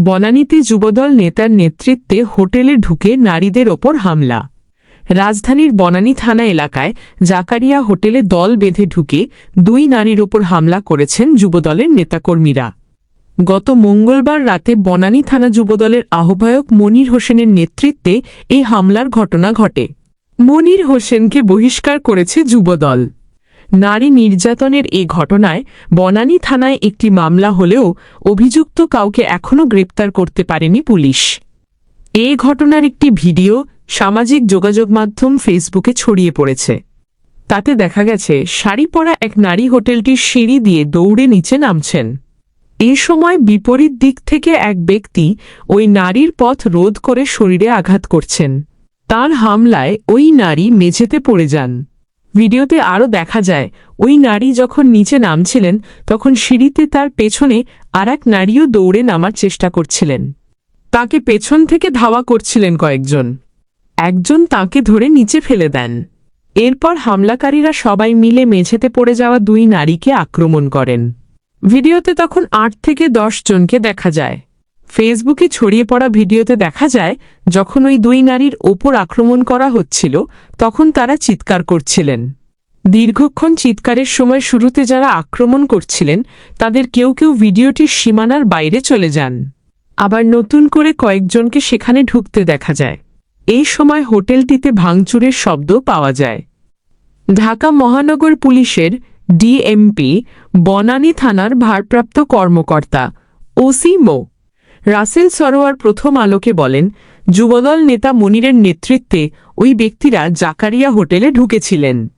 বনানীতে যুবদল নেতার নেতৃত্বে হোটেলে ঢুকে নারীদের ওপর হামলা। রাজধানীর বনানী থানা এলাকায় জাকারিয়া হোটেলে দল বেঁধে ঢুকে দুই নারীর ওপর হামলা করেছেন যুবদলের নেতাকর্মীরা। গত মঙ্গলবার রাতে বনানী থানা যুবদলের আহ্বায়ক মনির হোসেনের নেতৃত্বে এই হামলার ঘটনা ঘটে। মনির হোসেনকে বহিষ্কার করেছে যুবদল। নারী নির্যাতনের এই ঘটনায় বনানী থানায় একটি মামলা হলেও অভিযুক্ত কাউকে এখনও গ্রেপ্তার করতে পারেনি পুলিশ। এ ঘটনার একটি ভিডিও সামাজিক যোগাযোগ মাধ্যম ফেসবুকে ছড়িয়ে পড়েছে। তাতে দেখা গেছে শাড়ি পরা এক নারী হোটেলটির সিঁড়ি দিয়ে দৌড়ে নিচে নামছেন। এ সময় বিপরীত দিক থেকে এক ব্যক্তি ওই নারীর পথ রোধ করে শরীরে আঘাত করছেন। তার হামলায় ওই নারী মেঝেতে পড়ে যান। ভিডিওতে আরও দেখা যায়, ওই নারী যখন নিচে নামছিলেন, তখন সিঁড়িতে তার পেছনে আর এক নারীও দৌড়ে নামার চেষ্টা করছিলেন। তাকে পেছন থেকে ধাওয়া করছিলেন কয়েকজন। একজন তাকে ধরে নিচে ফেলে দেন। এরপর হামলাকারীরা সবাই মিলে মেঝেতে পড়ে যাওয়া দুই নারীকে আক্রমণ করেন। ভিডিওতে তখন আট থেকে দশ জনকে দেখা যায়। ফেসবুকে ছড়িয়ে পড়া ভিডিওতে দেখা যায়, যখন ওই দুই নারীর ওপর আক্রমণ করা হচ্ছিল, তখন তারা চিৎকার করছিলেন। দীর্ঘক্ষণ চিৎকারের সময় শুরুতে যারা আক্রমণ করছিলেন, তাদের কেউ কেউ ভিডিওটির সীমানার বাইরে চলে যান। আবার নতুন করে কয়েকজনকে সেখানে ঢুকতে দেখা যায়। এই সময় হোটেলটিতে ভাঙচুরের শব্দ পাওয়া যায়। ঢাকা মহানগর পুলিশের ডিএমপি, বনানী থানার ভারপ্রাপ্ত কর্মকর্তা, ওসি মো। রাসেল সরোয়ার প্রথম আলোকে বলেন, যুবদল নেতা মনিরের নেতৃত্বে ওই ব্যক্তিরা জাকারিয়া হোটেলে ঢুকেছিলেন।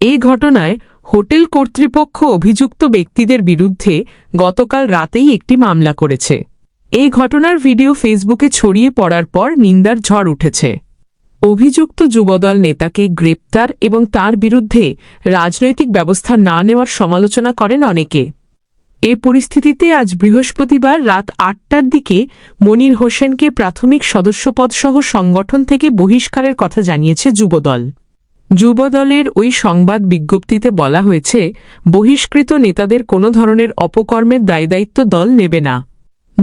এই ঘটনায় হোটেল কর্তৃপক্ষ অভিযুক্ত ব্যক্তিদের বিরুদ্ধে গতকাল রাতেই একটি মামলা করেছে। এই ঘটনার ভিডিও ফেসবুকে ছড়িয়ে পড়ার পর নিন্দার ঝড় উঠেছে। অভিযুক্ত যুবদল নেতাকে গ্রেপ্তার এবং তার বিরুদ্ধে রাজনৈতিক ব্যবস্থা না নেওয়ার সমালোচনা করেন অনেকে। এ পরিস্থিতিতে আজ বৃহস্পতিবার রাত আটটার দিকে মনির হোসেনকে প্রাথমিক সদস্যপদসহ সংগঠন থেকে বহিষ্কারের কথা জানিয়েছে যুবদল। যুবদলের ওই সংবাদ বিজ্ঞপ্তিতে বলা হয়েছে, বহিষ্কৃত নেতাদের কোনো ধরনের অপকর্মের দায়দায়িত্ব দল নেবে না।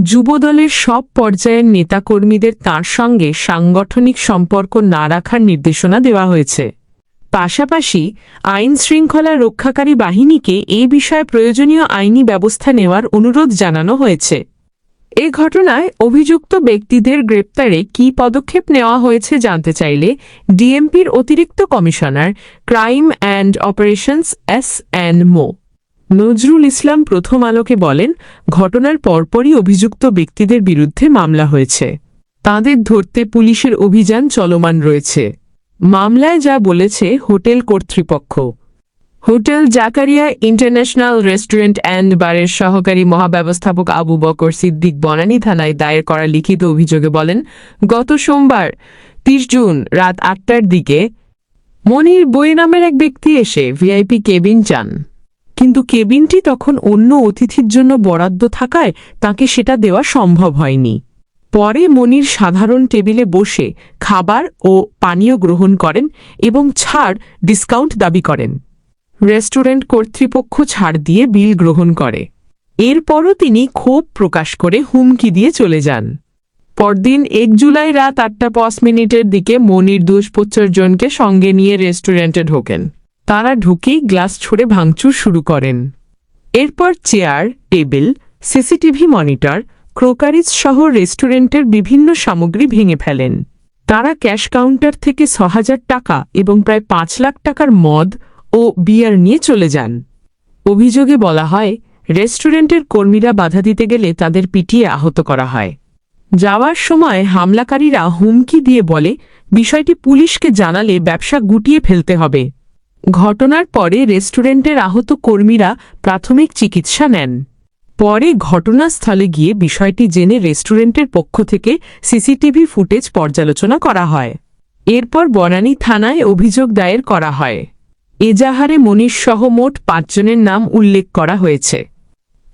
যুবদলের সব পর্যায়ের নেতাকর্মীদের তাঁর সঙ্গে সাংগঠনিক সম্পর্ক না রাখার নির্দেশনা দেওয়া হয়েছে। পাশাপাশি আইন শৃঙ্খলা রক্ষাকারী বাহিনীকে এ বিষয়ে প্রয়োজনীয় আইনি ব্যবস্থা নেওয়ার অনুরোধ জানানো হয়েছে। এ ঘটনায় অভিযুক্ত ব্যক্তিদের গ্রেপ্তারে কী পদক্ষেপ নেওয়া হয়েছে জানতে চাইলে ডিএমপির অতিরিক্ত commissioner crime and operations S N মো। নজরুল ইসলাম প্রথম আলোকে বলেন, ঘটনার পরপরই অভিযুক্ত ব্যক্তিদের বিরুদ্ধে মামলা হয়েছে। তাঁদের ধরতে পুলিশের অভিযান চলমান রয়েছে। মামলায় যা বলেছে হোটেল কর্তৃপক্ষ। Hotel Zakaria international restaurant and বারের সহকারী মহাব্যবস্থাপক আবু বকর সিদ্দিক বনানী থানায় দায়ের করা লিখিত অভিযোগে বলেন, গত সোমবার, তিরিশ জুন রাত আটটার দিকে মনির বই নামের এক ব্যক্তি এসে ভিআইপি কেবিন চান। কিন্তু কেবিনটি তখন অন্য অতিথির জন্য বরাদ্দ থাকায় তাকে সেটা দেওয়া সম্ভব হয়নি। পরে মনির সাধারণ টেবিলে বসে খাবার ও পানীয় গ্রহণ করেন এবং ছাড় ডিসকাউন্ট দাবি করেন। রেস্টুরেন্ট কর্তৃপক্ষ ছাড় দিয়ে বিল গ্রহণ করে। এরপরও তিনি ক্ষোভ প্রকাশ করে হুমকি দিয়ে চলে যান। পরদিন এক জুলাই রাত আটটা পাঁচ মিনিটের দিকে মনির দুষ্পচ্চর জনকে সঙ্গে নিয়ে রেস্টুরেন্টে ঢোকেন। তারা ঢুকেই গ্লাস ছুড়ে ভাঙচুর শুরু করেন। এরপর chair, table, CCTV monitor crockeries সহ রেস্টুরেন্টের বিভিন্ন সামগ্রী ভেঙে ফেলেন। তারা ক্যাশ কাউন্টার থেকে ছ টাকা এবং প্রায় পাঁচ লাখ টাকার মদ ও বিয়ার নিয়ে চলে যান। অভিযোগে বলা হয়, রেস্টুরেন্টের কর্মীরা বাধা দিতে গেলে তাদের পিটিয়ে আহত করা হয়। যাওয়ার সময় হামলাকারীরা হুমকি দিয়ে বলে, বিষয়টি পুলিশকে জানালে ব্যবসা গুটিয়ে ফেলতে হবে। ঘটনার পরে রেস্টুরেন্টের আহত কর্মীরা প্রাথমিক চিকিৎসা নেন। পরে ঘটনাস্থলে গিয়ে বিষয়টি জেনে রেস্টুরেন্টের পক্ষ থেকে সিসিটিভি ফুটেজ পর্যালোচনা করা হয়। এরপর বনানী থানায় অভিযোগ দায়ের করা হয়। এজাহারে মনীষ সহ মোট পাঁচজনের নাম উল্লেখ করা হয়েছে।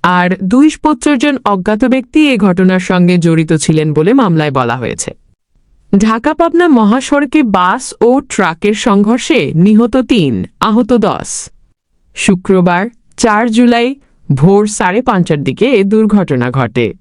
আর দুই জন অজ্ঞাত ব্যক্তি এ ঘটনার সঙ্গে জড়িত ছিলেন বলে মামলায় বলা হয়েছে। ঢাকা পাবনা মহাসড়কে বাস ও ট্রাকের সংঘর্ষে নিহত তিন, আহত দশ। শুক্রবার, চার জুলাই ভোর সাড়ে পাঁচটার দিকে এ দুর্ঘটনা ঘটে।